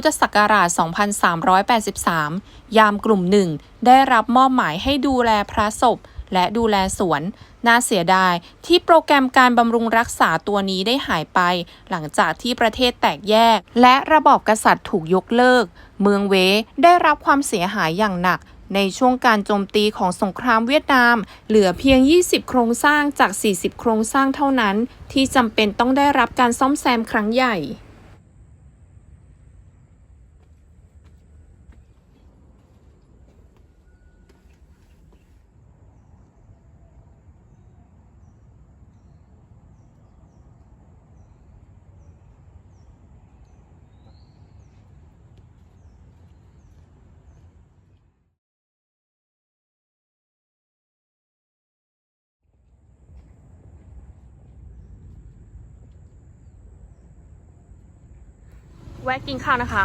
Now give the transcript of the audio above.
พุทธศักราช 2383 ยามกลุ่มหนึ่งได้รับมอบหมายให้ดูแลพระศพ และดูแลสวน น่าเสียดายที่โปรแกรมการบำรุงรักษาตัวนี้ได้หายไป หลังจากที่ประเทศแตกแยก และระบอบกษัตริย์ถูกยกเลิก เมืองเวได้รับความเสียหายอย่างหนักในช่วงการโจมตีของสงครามเวียดนาม เหลือเพียง 20 โครงสร้างจาก 40 โครงสร้างเท่านั้น ที่จำเป็นต้องได้รับการซ่อมแซมครั้งใหญ่ แวะกินข้าวนะคะ